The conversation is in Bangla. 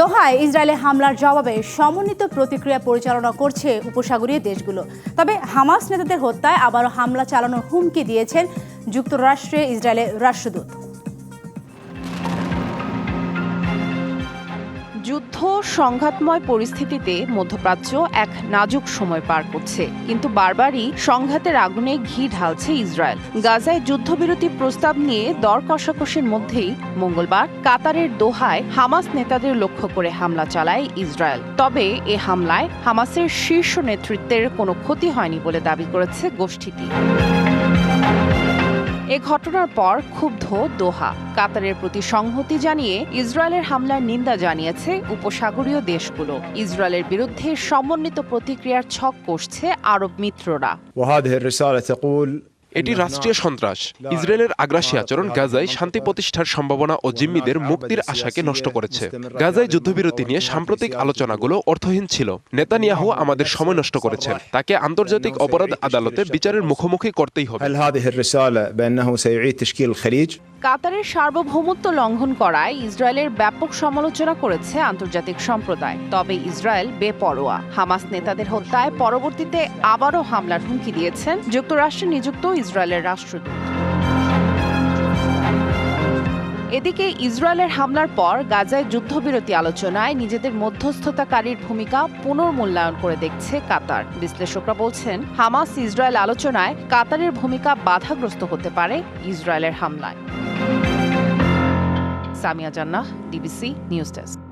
দোহায় ইসরায়েলে হামলার জবাবে সমন্বিত প্রতিক্রিয়া পরিচালনা করছে উপসাগরীয় দেশগুলো। তবে হামাস নেতাদের হত্যায় আবারও হামলা চালানোর হুমকি দিয়েছেন যুক্তরাষ্ট্রে ইসরায়েলের রাষ্ট্রদূত। যুদ্ধ সংঘাতময় পরিস্থিতিতে মধ্যপ্রাচ্য এক নাজুক সময় পার করছে। কিন্তু বারবারই সংঘাতের আগুনে ঘি ঢালছে ইসরায়েল। গাজায় যুদ্ধবিরতি প্রস্তাব নিয়ে দর কষাকষির মধ্যেই মঙ্গলবার কাতারের দোহায় হামাস নেতাদের লক্ষ্য করে হামলা চালায় ইসরায়েল। তবে এ হামলায় হামাসের শীর্ষ নেতৃত্বের কোনো ক্ষতি হয়নি বলে দাবি করেছে গোষ্ঠীটি। এ ঘটনার পর ক্ষুব্ধ দোহা। কাতারের প্রতি সংহতি জানিয়ে ইসরায়েলের হামলার নিন্দা জানিয়েছে উপসাগরীয় দেশগুলো। ইসরায়েলের বিরুদ্ধে সমন্বিত প্রতিক্রিয়ার ছক কষছে আরব মিত্ররা। এটি রাষ্ট্রীয় সন্ত্রাস। ইসরায়েলের আগ্রাসী আচরণ গাজায় শান্তি প্রতিষ্ঠার সম্ভাবনা ও জিম্মিদের মুক্তির আশাকে নষ্ট করেছে। গাজায় যুদ্ধবিরতি নিয়ে সাম্প্রতিক আলোচনাগুলো অর্থহীন ছিল। নেতানিয়াহু আমাদের সময় নষ্ট করেছেন। তাকে আন্তর্জাতিক অপরাধ আদালতে বিচারের মুখোমুখি করতেই হবে। কাতারের সার্বভৌমত্ব লঙ্ঘন করায় ইসরায়েলের ব্যাপক সমালোচনা করেছে আন্তর্জাতিক সম্প্রদায়। তবে ইসরায়েল বেপরোয়া। হামাস নেতাদের হত্যায় পরবর্তীতে আবারও হামলার হুমকি দিয়েছেন যুক্তরাষ্ট্রে নিযুক্ত ইসরায়েলের রাষ্ট্রদূত। এদিকে ইসরায়েলের হামলার পর গাজায় যুদ্ধবিরতি আলোচনায় নিজেদের মধ্যস্থতাকারীর ভূমিকা পুনর্মূল্যায়ন করে দেখছে কাতার। বিশ্লেষকরা বলছেন, হামাস ইসরায়েল আলোচনায় কাতারের ভূমিকা বাধাগ্রস্ত হতে পারে ইসরায়েলের হামলায়। সামিয়া জান্নাহ ডিবিসি নিউজ ডেস্ক